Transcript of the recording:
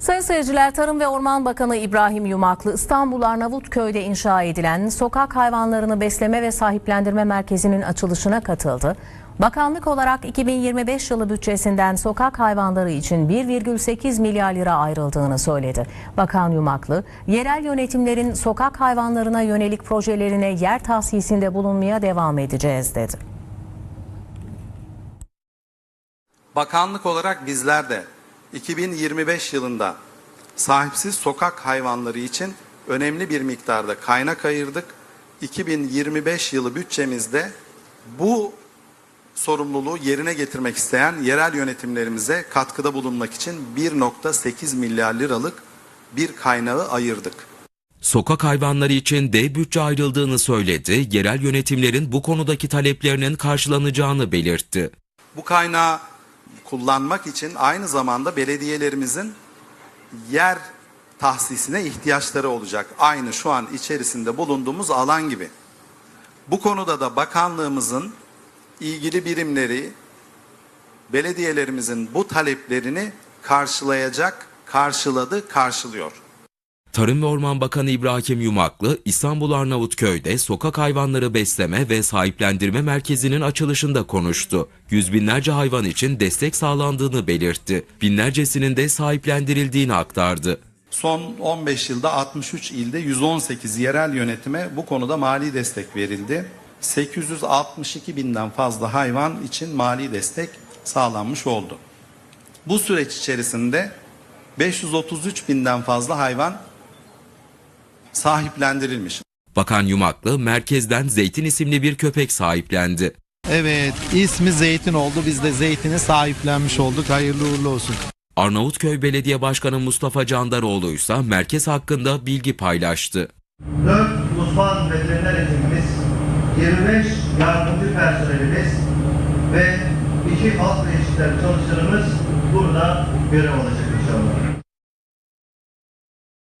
Sayın seyirciler, Tarım ve Orman Bakanı İbrahim Yumaklı İstanbul Arnavutköy'de inşa edilen sokak hayvanlarını besleme ve sahiplendirme merkezinin açılışına katıldı. Bakanlık olarak 2025 yılı bütçesinden sokak hayvanları için 1,8 milyar lira ayrıldığını söyledi. Bakan Yumaklı, yerel yönetimlerin sokak hayvanlarına yönelik projelerine yer tahsisinde bulunmaya devam edeceğiz dedi. Bakanlık olarak bizler de 2025 yılında sahipsiz sokak hayvanları için önemli bir miktarda kaynak ayırdık. 2025 yılı bütçemizde bu sorumluluğu yerine getirmek isteyen yerel yönetimlerimize katkıda bulunmak için 1.8 milyar liralık bir kaynağı ayırdık. Sokak hayvanları için dev bütçe ayrıldığını söyledi, yerel yönetimlerin bu konudaki taleplerinin karşılanacağını belirtti. Bu kaynağı kullanmak için aynı zamanda belediyelerimizin yer tahsisine ihtiyaçları olacak. Aynı şu an içerisinde bulunduğumuz alan gibi. Bu konuda da bakanlığımızın ilgili birimleri belediyelerimizin bu taleplerini karşılayacak, karşıladı, karşılıyor. Tarım ve Orman Bakanı İbrahim Yumaklı, İstanbul Arnavutköy'de sokak hayvanları besleme ve sahiplendirme merkezinin açılışında konuştu. Yüz binlerce hayvan için destek sağlandığını belirtti. Binlercesinin de sahiplendirildiğini aktardı. Son 15 yılda 63 ilde 118 yerel yönetime bu konuda mali destek verildi. 862 binden fazla hayvan için mali destek sağlanmış oldu. Bu süreç içerisinde 533 binden fazla hayvan sahiplendirilmiş. Bakan Yumaklı, merkezden Zeytin isimli bir köpek sahiplendi. Evet, ismi Zeytin oldu. Biz de Zeytin'i sahiplenmiş olduk. Hayırlı uğurlu olsun. Arnavutköy Belediye Başkanı Mustafa Candaroğlu ise merkez hakkında bilgi paylaştı. 4 uzman veteriner hekimimiz, 25 yardımcı personelimiz ve 2 halk ilişkiler çalışanımız burada görev alacak inşallah.